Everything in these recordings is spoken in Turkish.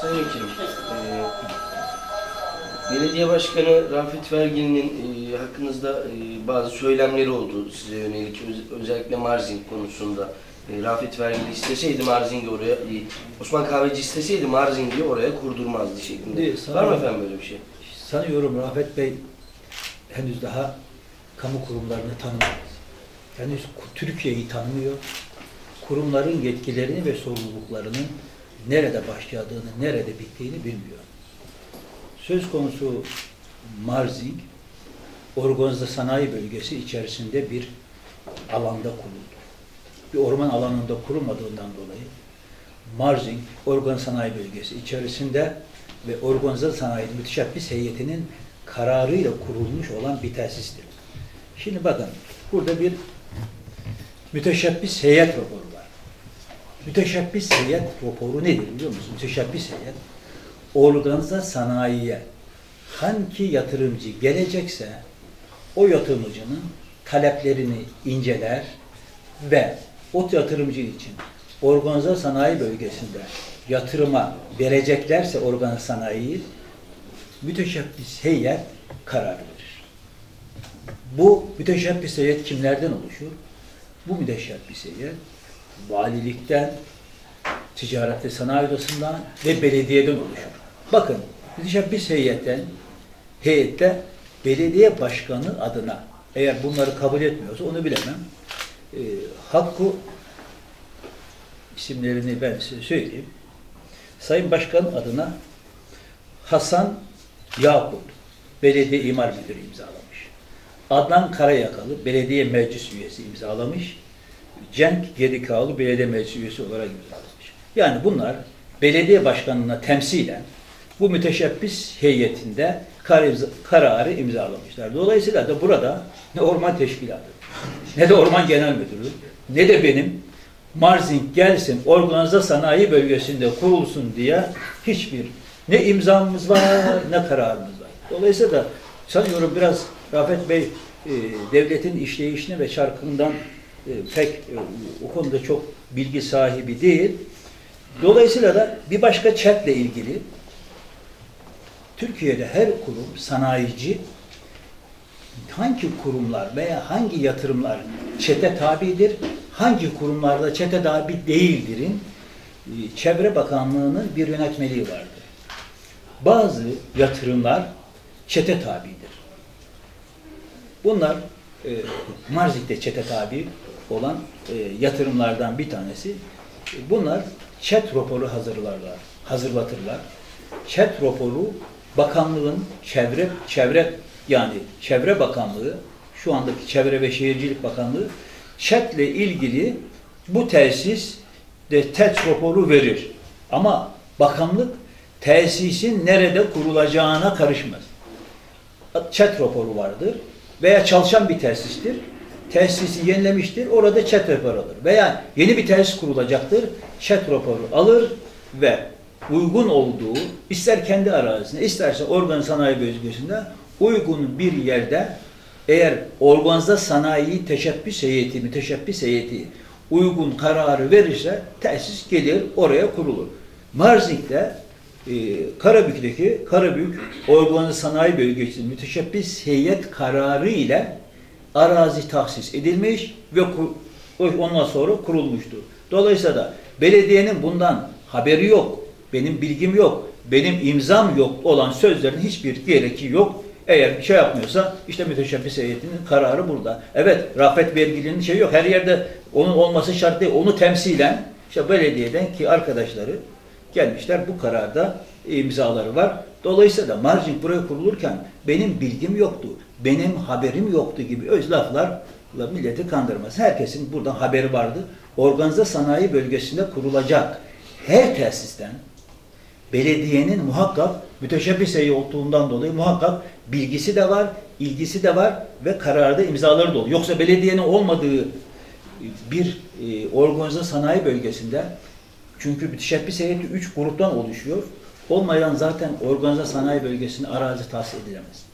Sayın Vekilim, e, Belediye Başkanı Rafet Vergili'nin e, hakkınızda e, bazı söylemleri oldu size yönelik, Öz- özellikle Marzing konusunda. E, Rafet Vergili isteseydi Marzing'i oraya, e, Osman Kahveci isteseydi Marzing'i oraya kurdurmazdı şeklinde. Değil, Var mı efendim böyle bir şey? Sanıyorum Rafet Bey henüz daha kamu kurumlarını tanımıyor. Henüz Türkiye'yi tanımıyor. Kurumların yetkilerini ve sorumluluklarının nerede başladığını, nerede bittiğini bilmiyor. Söz konusu Marzing, organize sanayi bölgesi içerisinde bir alanda kuruldu. Bir orman alanında kurulmadığından dolayı Marzing organ sanayi bölgesi içerisinde ve organize sanayi müteşebbis heyetinin kararıyla kurulmuş olan bir tesistir. Şimdi bakın burada bir müteşebbis heyet raporu. Müteşebbis heyet raporu nedir biliyor musun? Müteşebbis heyet organize sanayiye hangi yatırımcı gelecekse o yatırımcının taleplerini inceler ve o yatırımcı için organize sanayi bölgesinde yatırıma vereceklerse organize sanayiyi müteşebbis heyet karar verir. Bu müteşebbis heyet kimlerden oluşur? Bu müteşebbis heyet valilikten, ticaret ve sanayi odasından ve belediyeden oluşur. Bakın müteşebbis heyetten heyette belediye başkanı adına eğer bunları kabul etmiyorsa onu bilemem. E, hakkı isimlerini ben size söyleyeyim. Sayın Başkan adına Hasan Yakut, Belediye İmar Müdürü imzalamış. Adnan Karayakalı, Belediye Meclis Üyesi imzalamış. Cenk Gedikalı, Belediye Meclis Üyesi olarak imzalamış. Yani bunlar belediye başkanına temsilen bu müteşebbis heyetinde kararı imzalamışlar. Dolayısıyla da burada ne orman teşkilatı, ne de orman genel müdürlüğü, ne de benim Marzing gelsin organize sanayi bölgesinde kurulsun diye hiçbir ne imzamız var ne kararımız var. Dolayısıyla da sanıyorum biraz Rafet Bey e, devletin işleyişine ve çarkından pek e, o konuda çok bilgi sahibi değil. Dolayısıyla da bir başka çetle ilgili Türkiye'de her kurum sanayici hangi kurumlar veya hangi yatırımlar çete tabidir, hangi kurumlarda çete tabi değildirin e, Çevre Bakanlığı'nın bir yönetmeliği vardır. Bazı yatırımlar çete tabidir. Bunlar e, Marzik'te çete tabi olan e, yatırımlardan bir tanesi. Bunlar çet raporu hazırlarlar, hazırlatırlar. Çet raporu bakanlığın çevre çevre yani Çevre Bakanlığı şu andaki Çevre ve Şehircilik Bakanlığı ÇED'le ilgili bu tesis de TED raporu verir. Ama bakanlık tesisin nerede kurulacağına karışmaz. ÇED raporu vardır veya çalışan bir tesistir. Tesisi yenilemiştir. Orada ÇED raporu alır. Veya yeni bir tesis kurulacaktır. ÇED raporu alır ve uygun olduğu ister kendi arazisinde isterse organ sanayi bölgesinde uygun bir yerde eğer organize sanayi teşebbüs heyeti, müteşebbis heyeti uygun kararı verirse tesis gelir oraya kurulur. Marzik'te e, Karabük'teki Karabük Organize Sanayi Bölgesi müteşebbis heyet kararı ile arazi tahsis edilmiş ve ondan sonra kurulmuştur. Dolayısıyla da belediyenin bundan haberi yok, benim bilgim yok, benim imzam yok olan sözlerin hiçbir gereği yok. Eğer bir şey yapmıyorsa işte müteşebbis heyetinin kararı burada. Evet Rafet Vergili'nin şey yok. Her yerde onun olması şart değil. Onu temsilen işte belediyeden ki arkadaşları gelmişler bu kararda imzaları var. Dolayısıyla da margin buraya kurulurken benim bilgim yoktu, benim haberim yoktu gibi öz laflarla milleti kandırmaz. Herkesin buradan haberi vardı. Organize sanayi bölgesinde kurulacak her tesisten belediyenin muhakkak müteşebbis olduğundan dolayı muhakkak bilgisi de var, ilgisi de var ve kararda imzaları da oluyor. Yoksa belediyenin olmadığı bir e, organize sanayi bölgesinde çünkü müteşebbis heyeti üç gruptan oluşuyor. Olmayan zaten organize sanayi bölgesinde arazi tahsis edilemez.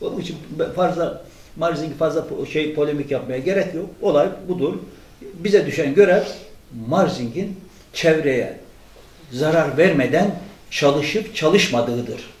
Onun için fazla Marzing fazla şey polemik yapmaya gerek yok. Olay budur. Bize düşen görev Marzing'in çevreye zarar vermeden çalışıp çalışmadığıdır.